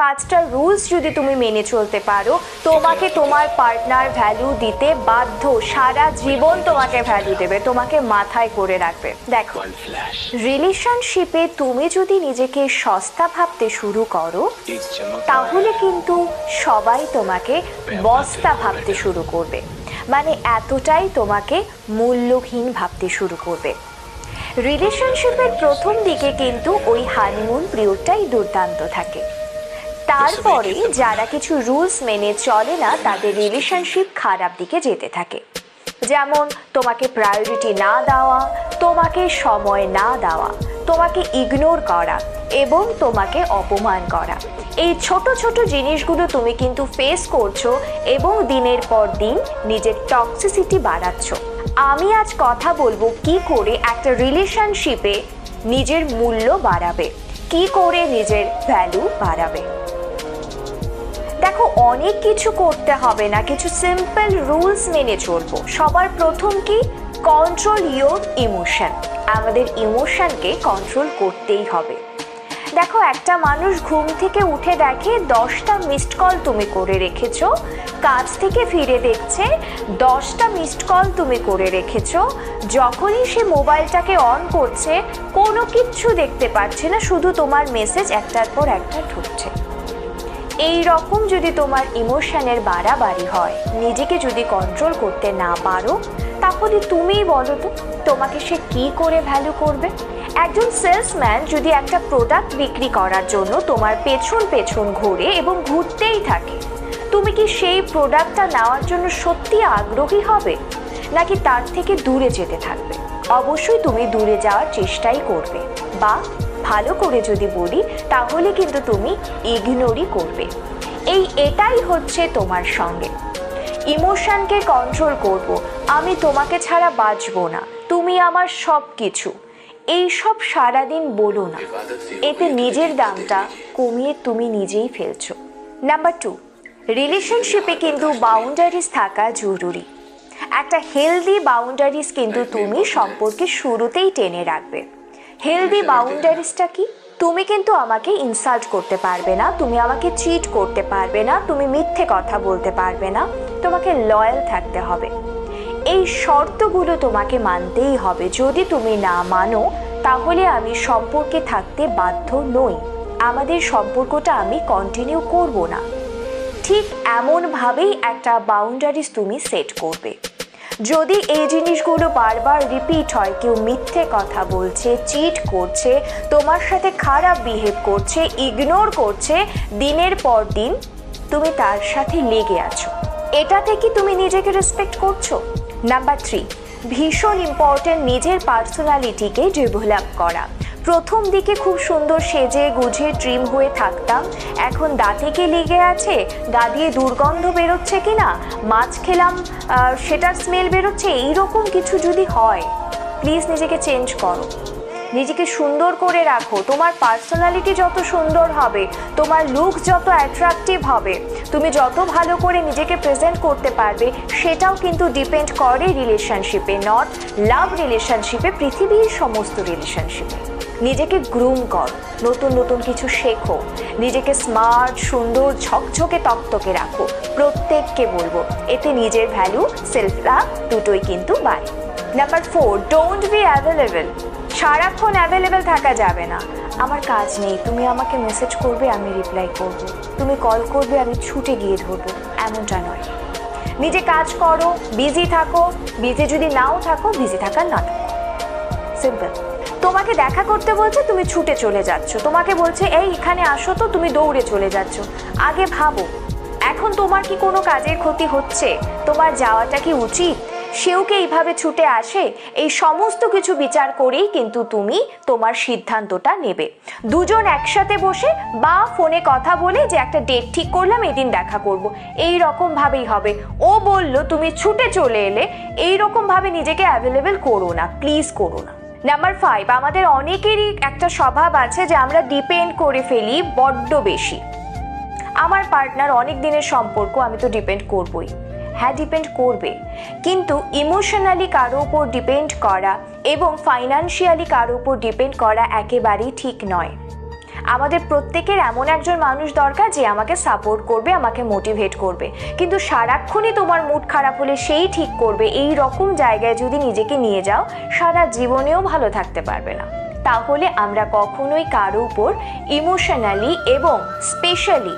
পাঁচটা রুলস যদি তুমি মেনে চলতে পারো তোমাকে তোমার পার্টনার ভ্যালু দিতে বাধ্য সারা জীবন তোমাকে ভ্যালু দেবে তোমাকে মাথায় করে রাখবে। দেখো রিলেশনশিপে তুমি যদি নিজেকে সস্তা ভাবতে শুরু করো তাহলে কিন্তু সবাই তোমাকে বস্তা ভাবতে শুরু করবে। মানে এতটাই তোমাকে মূল্যহীন ভাবতে শুরু করবে। রিলেশনশিপের প্রথম দিকে কিন্তু ওই হানিমুন পিরিয়ডটাই দুর্দান্ত থাকে। তারপরে যারা কিছু রুলস মেনে চলে না তাদের রিলেশনশিপ খারাপ দিকে যেতে থাকে। যেমন তোমাকে প্রায়োরিটি না দেওয়া তোমাকে সময় না দেওয়া তোমাকে ইগনোর করা এবং তোমাকে অপমান করা। এই ছোট ছোট জিনিসগুলো তুমি কিন্তু ফেস করছ এবং দিনের পর দিন নিজের টক্সিসিটি বাড়াচ্ছ। আমি আজ কথা বলব কি করে একটা রিলেশনশিপে নিজের মূল্য বাড়াবে কি করে নিজের ভ্যালু বাড়াবে। দেখো, অনেক কিছু করতে হবে না। কিছু সিম্পল রুলস মেনে চলবো। সবার প্রথম কি? কন্ট্রোল ইয়োর ইমোশন আমাদের ইমোশনকে কন্ট্রোল করতেই হবে। দেখো, একটা মানুষ ঘুম থেকে উঠে দেখে, দশটা মিসড কল তুমি করে রেখেছ। কাজ থেকে ফিরে দেখছে, দশটা মিসড কল তুমি করে রেখেছ। যখনই সে মোবাইলটাকে অন করছে, কোনো কিচ্ছু দেখতে পাচ্ছে না, শুধু তোমার মেসেজ একটার পর একটা ঢুকছে। এই রকম যদি তোমার ইমোশনের বাড়াবাড়ি হয়, নিজেকে যদি কন্ট্রোল করতে না পারো, তাহলে তুমিই বলো তো, তোমাকে সে কি করে ভ্যালু করবে? একজন সেলসম্যান যদি একটা প্রোডাক্ট বিক্রি করার জন্য তোমার পেছন পেছন ঘোরে এবং ঘুরতেই থাকে, তুমি কি সেই প্রোডাক্টটা নেওয়ার জন্য সত্যি আগ্রহী হবে? নাকি তার থেকে দূরে যেতে থাকবে? অবশ্যই তুমি দূরে যাওয়ার চেষ্টাই করবে। বা ভালো করে যদি বলি, তাহলে কিন্তু তুমি ইগনোরই করবে। এই এটাই হচ্ছে তোমার সঙ্গে। ইমোশনকে কন্ট্রোল করব, আমি তোমাকে ছাড়া বাঁচবো না, তুমি আমার সব কিছু এই সব সারাদিন বলো না, এতে নিজের দামটা কমিয়ে তুমি নিজেই ফেলছো। নাম্বার টু রিলেশনশিপে কিন্তু বাউন্ডারিজ থাকা জরুরি। একটা হেলদি বাউন্ডারিজ কিন্তু তুমি সম্পর্কে শুরুতেই টেনে রাখবে। হেলদি বাউন্ডারিজটা কি? তুমি কিন্তু আমাকে ইনসাল্ট করতে পারবে না, তুমি আমাকে চিট করতে পারবে না, তুমি মিথ্যে কথা বলতে পারবে না, তোমাকে লয়াল থাকতে হবে। এই শর্তগুলো তোমাকে মানতেই হবে। যদি তুমি না মানো, তাহলে আমি সম্পর্কে থাকতে বাধ্য নই। আমাদের সম্পর্কটা আমি কন্টিনিউ করব না। ঠিক এমনভাবেই একটা বাউন্ডারিজ তুমি সেট করবে। যদি এই জিনিসগুলো বারবার রিপিট হয়, কেউ মিথ্যে কথা বলছে চিট করছে, তোমার সাথে খারাপ বিহেভ করছে ইগনোর করছে, দিনের পর দিন তুমি তার সাথে লেগে আছো। এটাতে কি তুমি নিজেকে রেসপেক্ট করছ? নাম্বার থ্রি ভীষণ ইম্পর্টেন্ট নিজের পার্সোনালিটিকে ডেভেলপ করা। প্রথম দিকে খুব সুন্দর সেজে গুজে ট্রিম হয়ে থাকতাম। এখন দাঁতে কি লেগে আছে গা দিয়ে দুর্গন্ধ বেরোচ্ছে কি না মাছ খেলাম সেটার স্মেল বেরোচ্ছে, এইরকম কিছু যদি হয় প্লিজ নিজেকে চেঞ্জ করো। নিজেকে সুন্দর করে রাখো। তোমার পার্সোনালিটি যত সুন্দর হবে, তোমার লুক যত অ্যাট্রাকটিভ হবে, তুমি যত ভালো করে নিজেকে প্রেজেন্ট করতে পারবে, সেটাও কিন্তু ডিপেন্ড করে রিলেশনশিপে নট লাভ রিলেশনশিপে পৃথিবীর সমস্ত রিলেশনশিপে নিজেকে গ্রুম কর, নতুন নতুন কিছু শেখো, নিজেকে স্মার্ট সুন্দর, ঝকঝকে তকতকে রাখো, প্রত্যেককে বলব, এতে নিজের ভ্যালু সেলফ লাভ দুটোই কিন্তু বাড়ে। Number four don't be available সারাক্ষণ অ্যাভেলেবেল থাকা যাবে না। আমার কাজ নেই, তুমি আমাকে মেসেজ করবে, আমি রিপ্লাই করব। তুমি কল করবে, আমি ছুটে গিয়ে ধরবো, এমনটা নয়। নিজে কাজ করো বিজি থাকো বিজি যদি নাও থাকো বিজি থাকার না থাকো সিম্পল তোমাকে দেখা করতে বলছে তুমি ছুটে চলে যাচ্ছ। তোমাকে বলছে, এই, এখানে আসো তো, তুমি দৌড়ে চলে যাচ্ছ। আগে ভাবো, এখন তোমার কি কোনো কাজের ক্ষতি হচ্ছে? তোমার যাওয়াটা কি উচিত? সেও কি এইভাবে ছুটে আসে? এই সমস্ত কিছু বিচার করেই কিন্তু তুমি তোমার সিদ্ধান্তটা নেবে। দুজন একসাথে বসে বা ফোনে কথা বলে যে একটা ডেট ঠিক করলাম, এদিন দেখা করব। এই রকম ভাবেই হবে। ও বলল, তুমি ছুটে চলে এলে এই রকম ভাবে নিজেকে অ্যাভেলেবেল করো না প্লিজ করো না। নাম্বার ফাইভ আমাদের অনেকেরই একটা স্বভাব আছে যে আমরা ডিপেন্ড করে ফেলি বড্ড বেশি। আমার পার্টনার অনেক দিনের সম্পর্ক, আমি তো ডিপেন্ড করবই। হ্যাঁ ডিপেন্ড করবে। কিন্তু ইমোশনালি কারও উপর ডিপেন্ড করা এবং ফাইনান্সিয়ালি কারও উপর ডিপেন্ড করা একেবারেই ঠিক নয়। আমাদের প্রত্যেকের এমন একজন মানুষ দরকার যে আমাকে সাপোর্ট করবে, আমাকে মোটিভেট করবে। কিন্তু সারাক্ষণই তোমার মুড খারাপ হলে সেই ঠিক করবে, এই রকম জায়গায় যদি নিজেকে নিয়ে যাও, সারা জীবনেও ভালো থাকতে পারবে না। তাহলে আমরা কখনোই কারও উপর ইমোশনালি এবং স্পেশালি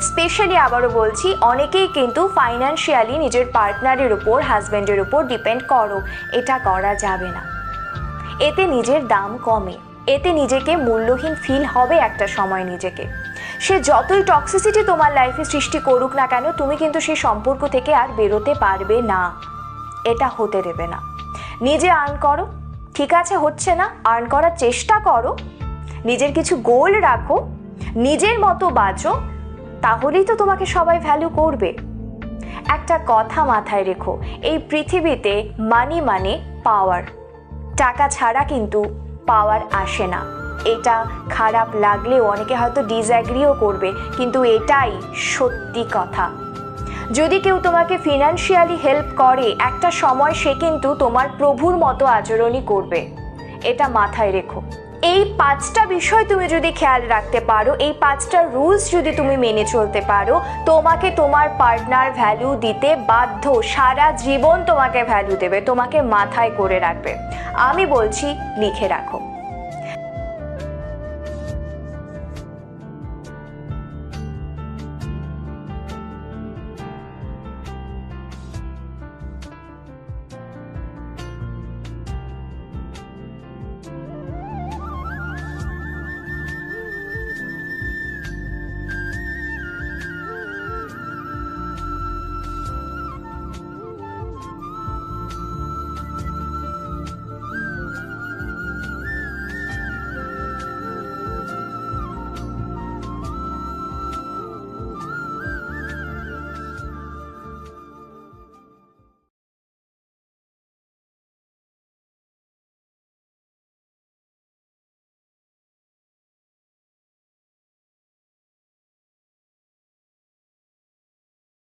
স্পেশালি আবারও বলছি, অনেকেই কিন্তু ফাইন্যান্সিয়ালি নিজের পার্টনারের উপর হাজব্যান্ডের উপর ডিপেন্ড করো। এটা করা যাবে না। এতে নিজের দাম কমে। এতে নিজেকে মূল্যহীন ফিল হবে একটা সময় নিজেকে। সে যতই টক্সিসিটি তোমার লাইফে সৃষ্টি করুক না কেন, তুমি কিন্তু সেই সম্পর্ক থেকে আর বেরোতে পারবে না। এটা হতে দেবে না। নিজে আর্ন করো, ঠিক আছে, হচ্ছে না আর্ন করার চেষ্টা করো, নিজের কিছু গোল রাখো, নিজের মতো বাঁচো, তাহলেই তো তোমাকে সবাই ভ্যালু করবে। একটা কথা মাথায় রেখো, এই পৃথিবীতে মানি মানে পাওয়ার টাকা ছাড়া কিন্তু পাওয়ার আসে না। এটা খারাপ লাগলেও অনেকে হয়তো ডিসঅ্যাগ্রিও করবে, কিন্তু এটাই সত্যি কথা। যদি কেউ তোমাকে ফিনান্সিয়ালি হেল্প করে, একটা সময় সে কিন্তু তোমার প্রভুর মতো আচরণই করবে। এটা মাথায় রেখো। এই পাঁচটা বিষয় তুমি যদি খেয়াল রাখতে পারো, এই পাঁচটা রুলস যদি তুমি মেনে চলতে পারো, তোমাকে তোমার পার্টনার ভ্যালু দিতে বাধ্য, সারা জীবন তোমাকে ভ্যালু দেবে, তোমাকে মাথায় করে রাখবে। আমি বলছি, লিখে রাখো।